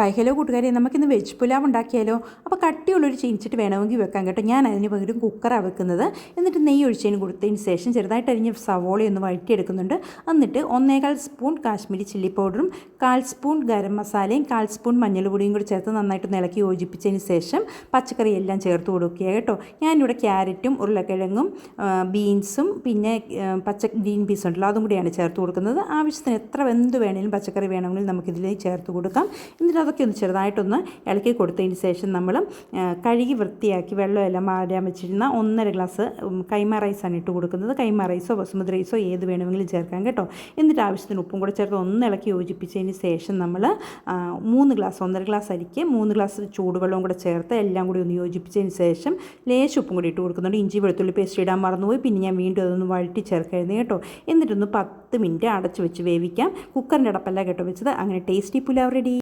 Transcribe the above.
Hi hello കൂട്ടുകാരെ നമുക്കിന്ന് veg pulao ഉണ്ടാക്കിയാലോ? അപ്പോൾ കട്ടിയുള്ളൊരു ചീനിച്ചിട്ട് വേണമെങ്കിൽ വെക്കാം കേട്ടോ. ഞാൻ അതിന് പകരം കുക്കറാണ് വെക്കുന്നത്. എന്നിട്ട് നെയ്യ് ഒഴിച്ചതിന് കൊടുത്തതിന് ശേഷം ചെറുതായിട്ട് അരിഞ്ഞ ഒന്ന് വഴറ്റിയെടുക്കുന്നുണ്ട്. എന്നിട്ട് ഒന്നേകാൽ സ്പൂൺ കാശ്മീരി ചില്ലി പൗഡറും കാൽ സ്പൂൺ ഗരം മസാലയും കാൽ സ്പൂൺ മഞ്ഞൾപൊടിയും കൂടി ചേർത്ത് നന്നായിട്ട് ഇളക്കി യോജിപ്പിച്ചതിന് ശേഷം പച്ചക്കറി എല്ലാം ചേർത്ത് കൊടുക്കുക കേട്ടോ. ഞാനിവിടെ ക്യാരറ്റും ഉരുളക്കിഴങ്ങും ബീൻസും പിന്നെ പച്ച ഗ്രീൻ പീസ് ഉണ്ടല്ലോ അതും കൂടിയാണ് ചേർത്ത് കൊടുക്കുന്നത്. ആവശ്യത്തിന് എത്ര വെന്ത് വേണമെങ്കിലും പച്ചക്കറി വേണമെങ്കിലും നമുക്കിതിൽ ചേർത്ത് കൊടുക്കാം. എന്നിട്ട് അതൊക്കെ ഒന്ന് ചെറുതായിട്ടൊന്ന് ഇളക്കി കൊടുത്തതിന് ശേഷം നമ്മൾ കഴുകി വൃത്തിയാക്കി വെള്ളമെല്ലാം മാറാൻ വെച്ചിരുന്ന ഒന്നര ഗ്ലാസ് കൈമ റൈസാണ് ഇട്ട് കൊടുക്കുന്നത്. കൈമ റൈസോ ബസുമതി റൈസോ ഏത് വേണമെങ്കിലും ചേർക്കാം കേട്ടോ. എന്നിട്ട് ആവശ്യത്തിന് ഉപ്പും കൂടെ ചേർത്ത് ഒന്ന് ഇളക്കി യോജിപ്പിച്ചതിന് ശേഷം നമ്മൾ മൂന്ന് ഗ്ലാസ് ഒന്നര ഗ്ലാസ് അരിക്ക് മൂന്ന് ഗ്ലാസ് ചൂടുവെള്ളവും കൂടെ ചേർത്ത് എല്ലാം കൂടി ഒന്ന് യോജിപ്പിച്ചതിന് ശേഷം ലേശം ഉപ്പും കൂടി ഇട്ട് കൊടുക്കുന്നുണ്ട്. ഇഞ്ചി വെളുത്തുള്ളി പേസ്റ്റ് ഇടാൻ മറന്നുപോയി. പിന്നെ ഞാൻ വീണ്ടും അതൊന്ന് വഴറ്റി ചേർക്കായിരുന്നു കേട്ടോ. എന്നിട്ടൊന്ന് പത്ത് മിനിറ്റ് അടച്ച് വെച്ച് വേവിക്കാം. കുക്കറിന്റെ അടപ്പല്ല കേട്ടോ വെച്ചത്. അങ്ങനെ ടേസ്റ്റി പുലാവ് റെഡി.